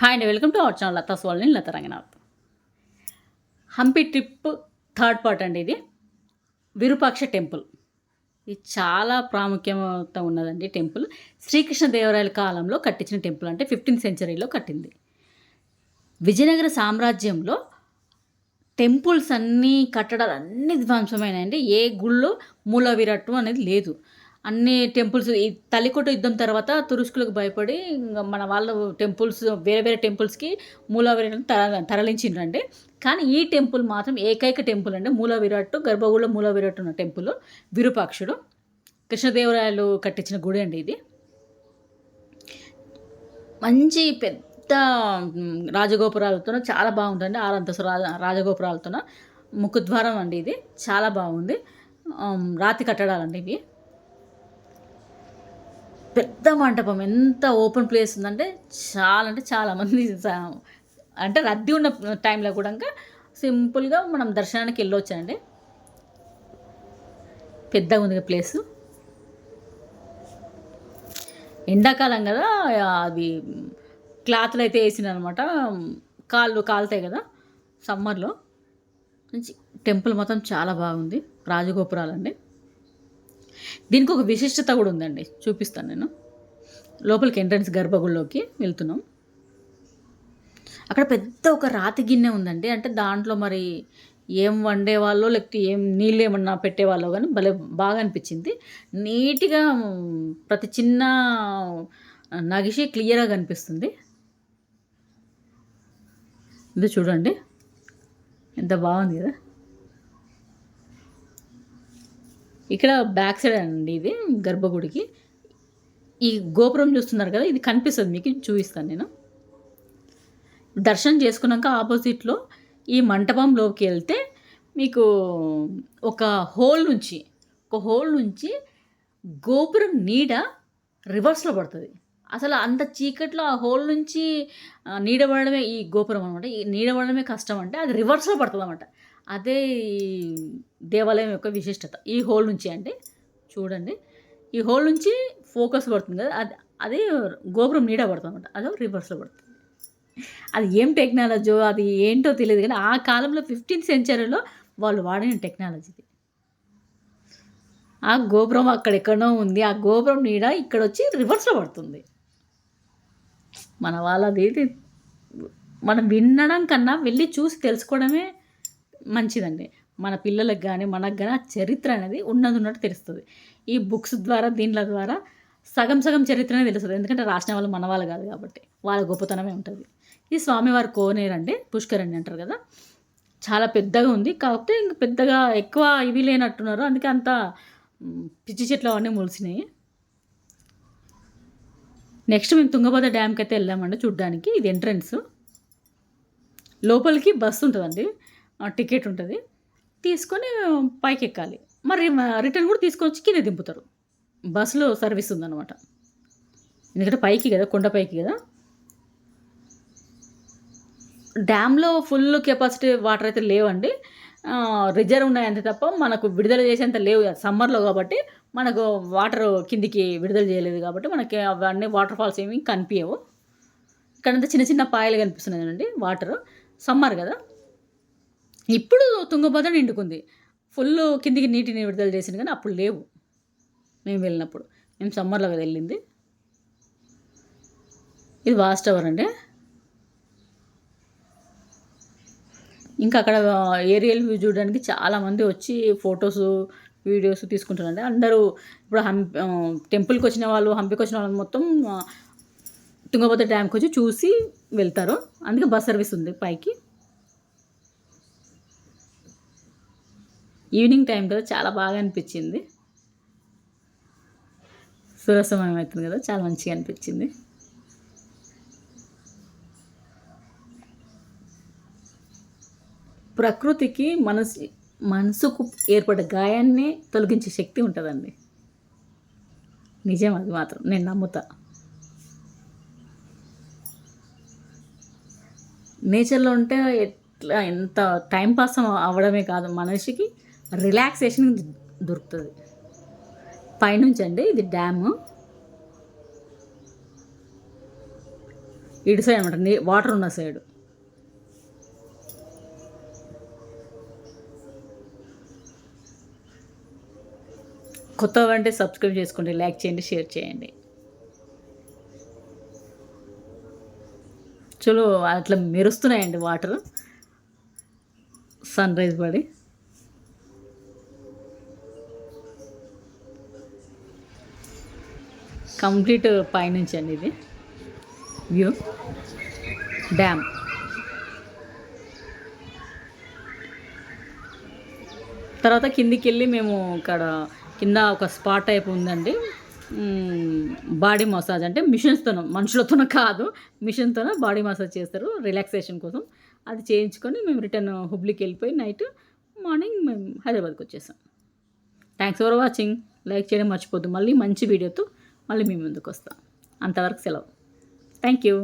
Hi అండి welcome to our channel Latha సోల్ని Latha Ranganath. Hampi trip third part అండి ఇది. Virupaksha temple. ఇది చాలా ప్రాముఖ్యత ఉన్నదండి టెంపుల్. శ్రీకృష్ణదేవరాయల కాలంలో కట్టించిన టెంపుల్ అంటే ఫిఫ్టీన్త్ సెంచరీలో కట్టింది. విజయనగర సామ్రాజ్యంలో టెంపుల్స్ అన్నీ కట్టడాలు అన్ని ధ్వంసమైనాయండి. ఏ గుళ్ళో మూల విరట్టు అనేది లేదు. అన్ని టెంపుల్స్ ఈ తల్లికోట యుద్ధం తర్వాత తురుష్కులకు భయపడి మన వాళ్ళు టెంపుల్స్ వేరే వేరే టెంపుల్స్కి మూల తర తరలించిండ్రండి. కానీ ఈ టెంపుల్ మాత్రం ఏకైక టెంపుల్ అండి. మూల గర్భగుడిలో మూల ఉన్న టెంపుల్ విరూపాక్షుడు కృష్ణదేవరాయలు కట్టించిన గుడి అండి ఇది. మంచి పెద్ద మ్, రాజగోపురాలతో చాలా బాగుంటుంది ఆరంతసు రాజ రాజగోపురాలతో ముఖద్వారం అండి ఇది. చాలా బాగుంది. రాతి కట్టడాలండి ఇవి. పెద్ద మంటపం. ఎంత ఓపెన్ ప్లేస్ ఉందంటే చాలా అంటే చాలా మంది అంటే రద్దీ ఉన్న టైంలో కూడా ఇంకా సింపుల్గా మనం దర్శనానికి వెళ్ళొచ్చండి. పెద్దగా ఉంది ప్లేసు. ఎండాకాలం కదా అవి క్లాత్లు అయితే వేసిన అనమాట కాళ్ళు కాలుతాయి కదా సమ్మర్లో. మంచి టెంపుల్ మొత్తం చాలా బాగుంది. రాజగోపురాలండి. దీనికి ఒక విశిష్టత కూడా ఉందండి. చూపిస్తాను నేను. లోపలికి ఎంట్రన్స్ గర్భగుడిలోకి వెళ్తున్నాం. అక్కడ పెద్ద ఒక రాతి గిన్నె ఉందండి. అంటే దాంట్లో మరి ఏం వండేవాళ్ళో లేకపోతే ఏం నీళ్ళు ఏమన్నా పెట్టేవాళ్ళో కానీ భలే బాగా అనిపించింది. నీట్గా ప్రతి చిన్న నగిషి క్లియర్గా కనిపిస్తుంది. ఇది చూడండి. ఎంత బాగుంది కదా. ఇక్కడ బ్యాక్ సైడ్ అండి ఇది గర్భగుడికి. ఈ గోపురం చూస్తున్నారు కదా ఇది కనిపిస్తుంది మీకు చూపిస్తాను నేను. దర్శనం చేసుకున్నాక ఆపోజిట్లో ఈ మంటపంలోకి వెళ్తే మీకు ఒక హోల్ నుంచి ఒక హోల్ నుంచి గోపురం నీడ రివర్స్లో పడుతుంది. అసలు అంత చీకట్లో ఆ హోల్ నుంచి నీడబడమే ఈ గోపురం అనమాట ఈ నీడబడమే కష్టం అంటే అది రివర్స్లో పడుతుంది అనమాట అదే ఈ దేవాలయం యొక్క విశిష్టత. ఈ హోల్ నుంచి అంటే చూడండి. ఈ హోల్ నుంచి ఫోకస్ పడుతుంది కదా అది అదే గోపురం నీడ పడుతుంది అనమాట అదో రివర్స్లో పడుతుంది. అది ఏం టెక్నాలజీ అది ఏంటో తెలియదు కానీ ఆ కాలంలో ఫిఫ్టీన్త్ సెంచరీలో వాళ్ళు వాడిన టెక్నాలజీ ఇది. ఆ గోపురం అక్కడెక్కడో ఉంది. ఆ గోపురం నీడ ఇక్కడ వచ్చి రివర్స్లో పడుతుంది. మన వాళ్ళది ఇది మనం వినడం కన్నా వెళ్ళి చూసి తెలుసుకోవడమే మంచిదండి. మన పిల్లలకు కానీ మనకు కానీ ఆ చరిత్ర అనేది ఉన్నది ఉన్నట్టు తెలుస్తుంది. ఈ బుక్స్ ద్వారా దీనిల ద్వారా సగం సగం చరిత్రనే తెలుస్తుంది. ఎందుకంటే రాసిన వాళ్ళు మన వాళ్ళు కాదు కాబట్టి వాళ్ళ గొప్పతనమే ఉంటుంది. ఇది స్వామివారి కోనేరండి పుష్కరణి అంటారు కదా. చాలా పెద్దగా ఉంది. కాకపోతే ఇంక పెద్దగా ఎక్కువ ఇవి లేనట్టున్నారు. అందుకే అంత పిచ్చి చెట్లు అవన్నీ ములిసినాయి. నెక్స్ట్ మేము తుంగభద్ర డ్యామ్కి అయితే వెళ్ళామండి చూడ్డానికి. ఇది ఎంట్రన్స్. లోపలికి బస్సు ఉంటుందండి. టికెట్ ఉంటుంది. తీసుకొని పైకి ఎక్కాలి మరి రిటర్న్ కూడా తీసుకొచ్చి కింద దింపుతారు. బస్సులో సర్వీస్ ఉందన్నమాట. ఎందుకంటే పైకి కదా కొండపైకి కదా. డ్యామ్లో ఫుల్ కెపాసిటీ వాటర్ అయితే లేవండి. రిజర్వ్ ఉన్నాయి తప్ప మనకు విడుదల చేసేంత లేవు. సమ్మర్లో కాబట్టి మనకు వాటర్ కిందికి విడుదల చేయలేదు కాబట్టి మనకి అవన్నీ వాటర్ ఫాల్స్ ఏమి కనిపించవు. ఇక్కడంతా చిన్న చిన్న పాయలు కనిపిస్తున్నాయి అండి వాటర్. సమ్మర్ కదా. ఇప్పుడు తుంగభద్ర నిండుకుంది. ఫుల్ కిందికి నీటిని విడుదల చేసింది కానీ అప్పుడు లేవు. మేము వెళ్ళినప్పుడు. మేము సమ్మర్లో కదా వెళ్ళింది. ఇది వాస్ట్ అవర్ అండి ఇంకా అక్కడ ఏరియల్ వ్యూ చూడడానికి చాలామంది వచ్చి ఫొటోస్ వీడియోస్ తీసుకుంటున్నారు అందరూ ఇప్పుడు హం టెంపుల్కి వచ్చిన వాళ్ళు హంపికి వచ్చిన వాళ్ళు మొత్తం తుంగభద్ర డ్యామ్కి వచ్చి చూసి వెళ్తారు. అందుకే బస్ సర్వీస్ ఉంది పైకి. ఈవినింగ్ టైం కదా చాలా బాగా అనిపించింది. సూర్యాస్తమయం అవుతుంది కదా చాలా మంచిగా అనిపించింది. ప్రకృతికి మనసు మనసుకు ఏర్పడ్డ గాయాన్ని తొలగించే శక్తి ఉంటుందండి. నిజం అది మాత్రం. నేను నమ్ముతా. నేచర్లో ఉంటే ఎట్లా ఎంత టైం పాస్ అవ్వడమే కాదు మనిషికి రిలాక్సేషన్ దొరుకుతుంది. పైనుంచి అండి ఇది డ్యాము. ఇటు సైడ్ అనమాట వాటర్ ఉన్న సైడు. కొత్త అంటే సబ్స్క్రైబ్ చేసుకోండి లైక్ చేయండి షేర్ చేయండి. చలో అట్లా మెరుస్తున్నాయండి వాటర్. సన్ రైజ్ పడి కంప్లీట్ పైనుంచి అండి ఇది. వ్యూ. డ్యామ్. తర్వాత కిందికి వెళ్ళి మేము ఇక్కడ కింద ఒక స్పాట్ టైప్ ఉందండి. బాడీ మసాజ్ అంటే మిషన్స్తో మనుషులతోనో కాదు మిషన్తోనే బాడీ మసాజ్ చేస్తారు రిలాక్సేషన్ కోసం. అది చేయించుకొని మేము రిటర్న్ హుబ్లీకి వెళ్ళిపోయి నైట్ మార్నింగ్ మేము హైదరాబాద్కి వచ్చేసాం. థ్యాంక్స్ ఫర్ వాచింగ్ లైక్ చేయడం మర్చిపోద్దు మళ్ళీ మంచి వీడియోతో మళ్ళీ మీ ముందుకు వస్తాం. అంతవరకు సెలవు. Thank you